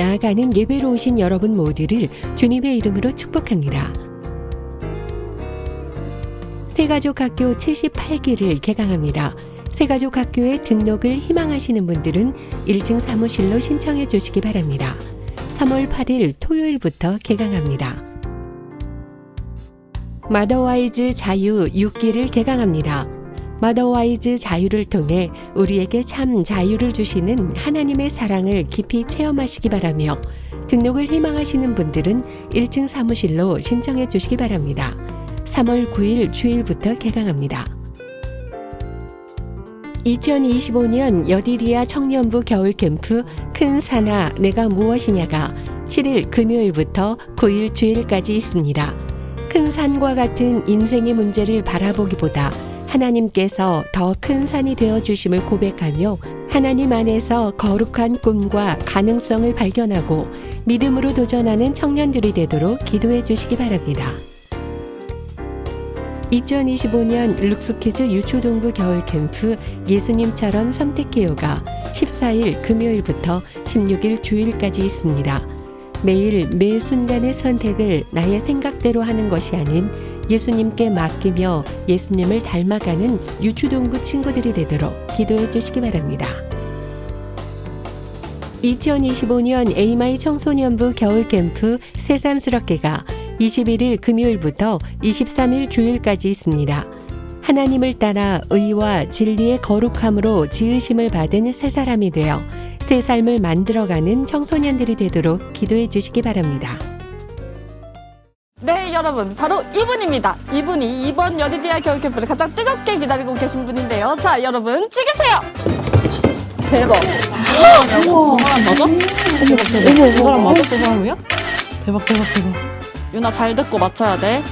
나아가는 예배로 오신 여러분 모두를 주님의 이름으로 축복합니다. 새가족 학교 78기를 개강합니다. 새가족 학교에 등록을 희망하시는 분들은 1층 사무실로 신청해 주시기 바랍니다. 3월 8일 토요일부터 개강합니다. 마더와이즈 자유 6기를 개강합니다. 마더와이즈 자유를 통해 우리에게 참 자유를 주시는 하나님의 사랑을 깊이 체험하시기 바라며 등록을 희망하시는 분들은 1층 사무실로 신청해 주시기 바랍니다. 3월 9일 주일부터 개강합니다. 2025년 여디디아 청년부 겨울 캠프 큰 사나 내가 무엇이냐가 7일 금요일부터 9일 주일까지 있습니다. 큰 산과 같은 인생의 문제를 바라보기보다 하나님께서 더 큰 산이 되어 주심을 고백하며 하나님 안에서 거룩한 꿈과 가능성을 발견하고 믿음으로 도전하는 청년들이 되도록 기도해 주시기 바랍니다. 2025년 룩스키즈 유초동부 겨울 캠프 예수님처럼 선택해요가 14일 금요일부터 16일 주일까지 있습니다. 매일 매 순간의 선택을 나의 생각대로 하는 것이 아닌 예수님께 맡기며 예수님을 닮아가는 유초동부 친구들이 되도록 기도해 주시기 바랍니다. 2025년 에이마이 청소년부 겨울 캠프 새삼스럽게가 21일 금요일부터 23일 주일까지 있습니다. 하나님을 따라 의와 진리의 거룩함으로 지으심을 받은 새 사람이 되어 새 삶을 만들어가는 청소년들이 되도록 기도해 주시기 바랍니다. 네, 여러분. 바로 이분입니다. 이분이 이번 여디디아 겨울 캠프를 가장 뜨겁게 기다리고 계신 분인데요. 자, 여러분, 찍으세요! 대박. 저 사람 맞아? 어머, 저 사람 맞아? 저 사람이야? 대박, 대박, 대박. 유나 잘 듣고 맞춰야 돼.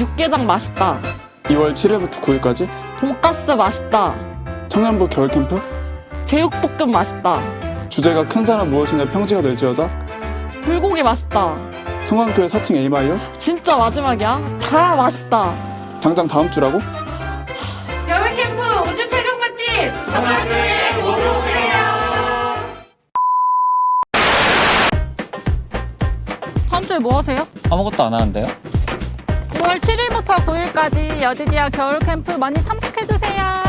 육개장 맛있다. 2월 7일부터 9일까지 돈가스 맛있다. 청년부 겨울 캠프 제육볶음 맛있다. 주제가 큰 사람 무엇이냐 평지가 될지어다 불고기 맛있다. 성광교회 4층 에이마이어 진짜 마지막이야. 다 맛있다. 당장 다음 주라고? 겨울 캠프 우주 촬영 맛집 다음 주에 뭐 하세요? 아무것도 안 하는데요? 9월 7일부터 9일까지 여디디아 겨울 캠프 많이 참석해주세요.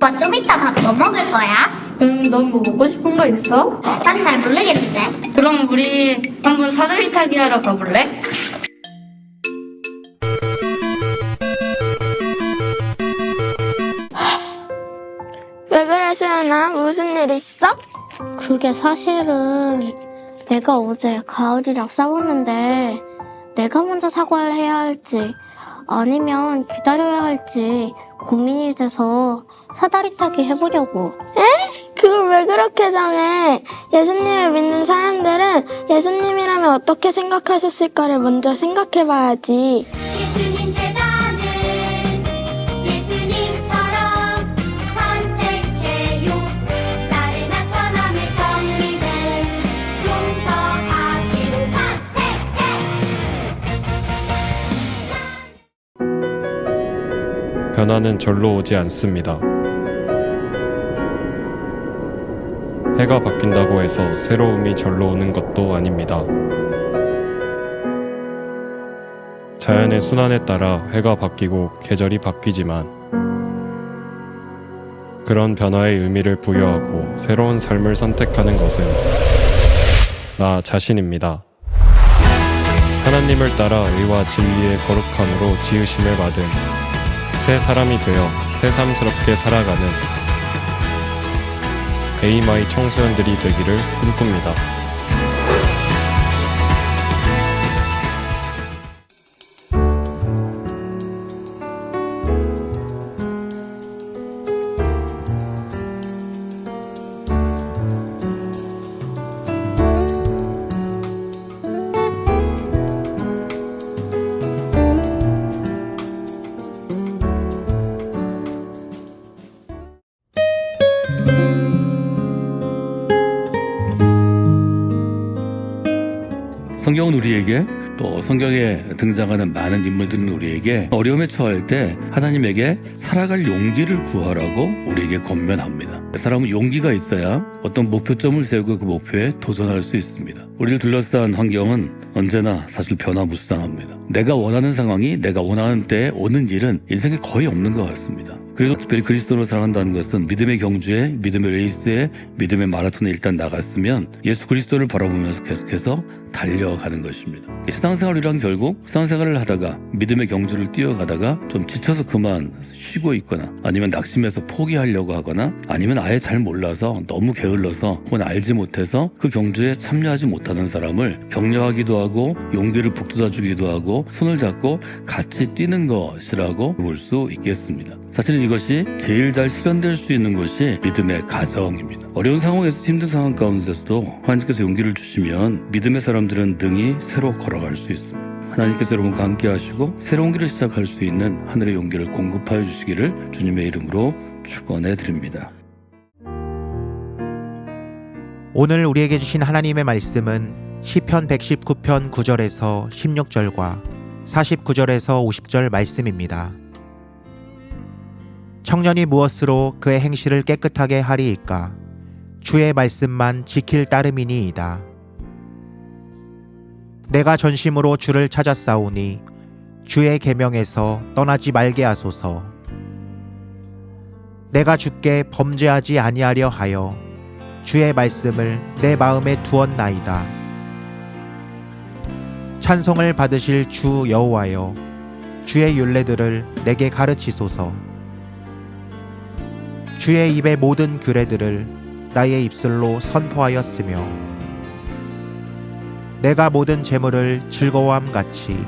오빠 좀 이따 밥 뭐 먹을 거야? 음, 넌 뭐 먹고 싶은 거 있어? 난 잘 모르겠는데. 그럼 우리 한번 사다리 타기 하러 가볼래? 왜 그래, 수연아? 무슨 일 있어? 그게 사실은 내가 어제 가을이랑 싸웠는데 내가 먼저 사과를 해야 할지 아니면 기다려야 할지 고민이 돼서 사다리 타기 해보려고. 그걸 왜 그렇게 정해? 예수님을 믿는 사람들은 예수님이라면 어떻게 생각하셨을까를 먼저 생각해봐야지. 변화는 절로 오지 않습니다. 해가 바뀐다고 해서 새로움이 절로 오는 것도 아닙니다. 자연의 순환에 따라 해가 바뀌고 계절이 바뀌지만 그런 변화의 의미를 부여하고 새로운 삶을 선택하는 것은 나 자신입니다. 하나님을 따라 의와 진리의 거룩함으로 지으심을 받은 새 사람이 되어 새삼스럽게 살아가는 에이마이 청소년들이 되기를 꿈꿉니다. 성경은 우리에게 또 성경에 등장하는 많은 인물들은 우리에게 어려움에 처할 때 하나님에게 살아갈 용기를 구하라고 우리에게 권면합니다. 사람은 용기가 있어야 어떤 목표점을 세우고 그 목표에 도전할 수 있습니다. 우리를 둘러싼 환경은 언제나 사실 변화무쌍합니다. 내가 원하는 상황이 내가 원하는 때에 오는 일은 인생에 거의 없는 것 같습니다. 그래도 특별히 그리스도를 사랑한다는 것은 믿음의 경주에, 믿음의 레이스에, 믿음의 마라톤에 일단 나갔으면 예수 그리스도를 바라보면서 계속해서 달려가는 것입니다. 신앙생활이란 결국 신앙생활을 하다가 믿음의 경주를 뛰어가다가 좀 지쳐서 그만 쉬고 있거나 아니면 낙심해서 포기하려고 하거나 아니면 아예 잘 몰라서 너무 게을러서 혹은 알지 못해서 그 경주에 참여하지 못하는 사람을 격려하기도 하고 용기를 북돋아주기도 하고 손을 잡고 같이 뛰는 것이라고 볼 수 있겠습니다. 사실은 이것이 제일 잘 실현될 수 있는 것이 믿음의 가정입니다. 어려운 상황에서 힘든 상황 가운데서도 하나님께서 용기를 주시면 믿음의 사람들은 능히 새로 걸어갈 수 있습니다. 하나님께서 여러분과 함께 하시고 새로운 길을 시작할 수 있는 하늘의 용기를 공급하여 주시기를 주님의 이름으로 축원해 드립니다. 오늘 우리에게 주신 하나님의 말씀은 시편 119편 9절에서 16절과 49절에서 50절 말씀입니다. 청년이 무엇으로 그의 행실을 깨끗하게 하리이까 주의 말씀만 지킬 따름이니이다. 내가 전심으로 주를 찾았사오니 주의 계명에서 떠나지 말게 하소서. 내가 주께 범죄하지 아니하려 하여 주의 말씀을 내 마음에 두었나이다. 찬송을 받으실 주 여호와여, 주의 율례들을 내게 가르치소서. 주의 입의 모든 규례들을 나의 입술로 선포하였으며, 내가 모든 재물을 즐거워함 같이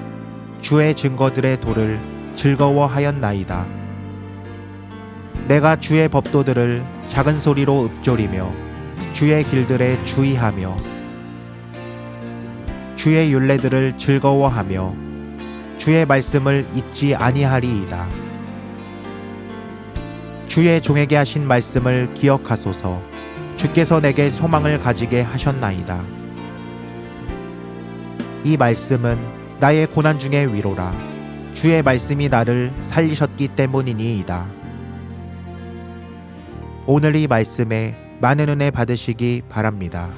주의 증거들의 도를 즐거워하였나이다. 내가 주의 법도들을 작은 소리로 읊조리며 주의 길들에 주의하며 주의 율례들을 즐거워하며 주의 말씀을 잊지 아니하리이다. 주의 종에게 하신 말씀을 기억하소서. 주께서 내게 소망을 가지게 하셨나이다. 이 말씀은 나의 고난 중의 위로라. 주의 말씀이 나를 살리셨기 때문이니이다. 오늘 이 말씀에 많은 은혜 받으시기 바랍니다.